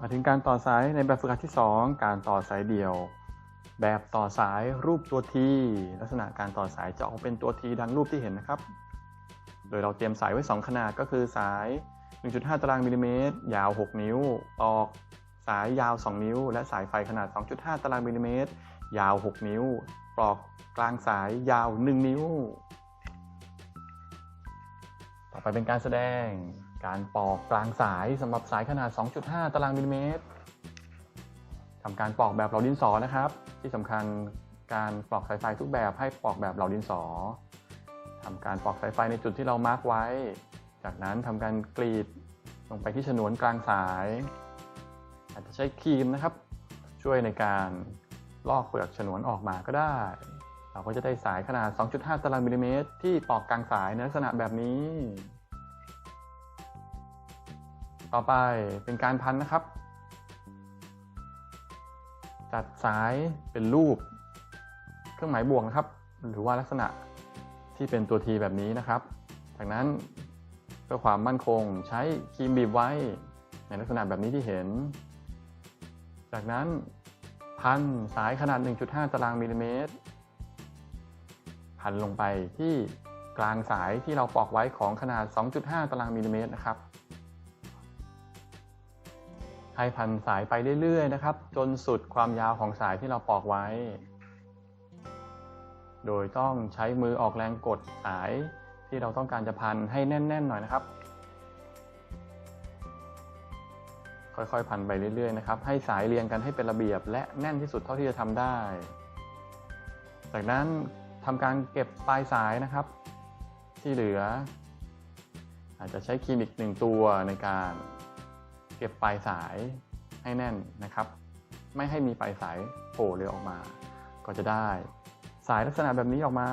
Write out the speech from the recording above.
มาถึงการต่อสายในแบบฝึกหัดที่ 2 การต่อสายเดี่ยว แบบต่อสายรูปตัวทีลักษณะการต่อสายจะออกเป็นตัวทีดังรูปที่เห็นนะครับ โดยเราเตรียมสายไว้ 2 ขนาดก็คือสาย 1.5 ตารางมิลลิเมตร ยาว 6 นิ้ว ตอกสายยาว 2 นิ้ว และสายไฟขนาด 2.5 ตารางมิลลิเมตร ยาว 6 นิ้ว ปลอกกลางสายยาว 1 นิ้ว ต่อไปเป็นการแสดง การปอกกลางสายสำหรับสายขนาด 2.5 ตารางมิลลิเมตรทำการปอกแบบเหลาดินสอนะครับ ที่สำคัญการปอกสายไฟทุกแบบให้ปอกแบบเหลาดินสอทำการปอกสายไฟในจุดที่เรามาร์กไว้ จากนั้นทำการกรีดลงไปที่ฉนวนกลางสาย อาจจะใช้ครีมนะครับ ช่วยในการลอกเปลือกฉนวนออกมาก็ได้ เราก็จะได้สายขนาด 2.5 ตารางมิลลิเมตรที่ปอกกลางสายในลักษณะแบบนี้ ต่อไปเป็นการพันนะครับ จัดสายเป็นรูป เครื่องหมายบวกนะครับ หรือว่าลักษณะที่เป็นตัวทีแบบนี้นะครับ จากนั้นเพื่อความมั่นคงใช้ครีมบีบไว้ในลักษณะแบบนี้ที่เห็น จากนั้นพันสายขนาด 1.5 ตารางมิลลิเมตร พันลงไปที่กลางสายที่เราปอกไว้ของขนาด 2.5 ตารางมิลลิเมตรนะครับ ให้พันสายไปเรื่อยๆนะครับ จนสุดความยาวของสายที่เราปอกไว้ โดยต้องใช้มือออกแรงกดสายที่เราต้องการจะพันให้แน่น ๆ หน่อยนะครับ ค่อยๆ พันไปเรื่อยๆนะครับ ให้สายเรียงกันให้เป็นระเบียบ และแน่นที่สุดเท่าที่จะทำได้ จากนั้นทำการเก็บปลายสายนะครับ ที่เหลือ อาจจะใช้ครีมอีกหนึ่งตัวในการ เก็บปลายสายให้แน่นนะครับ ไม่ให้มีปลายสายโผล่เลยออกมา ก็จะได้สายลักษณะแบบนี้ออกมา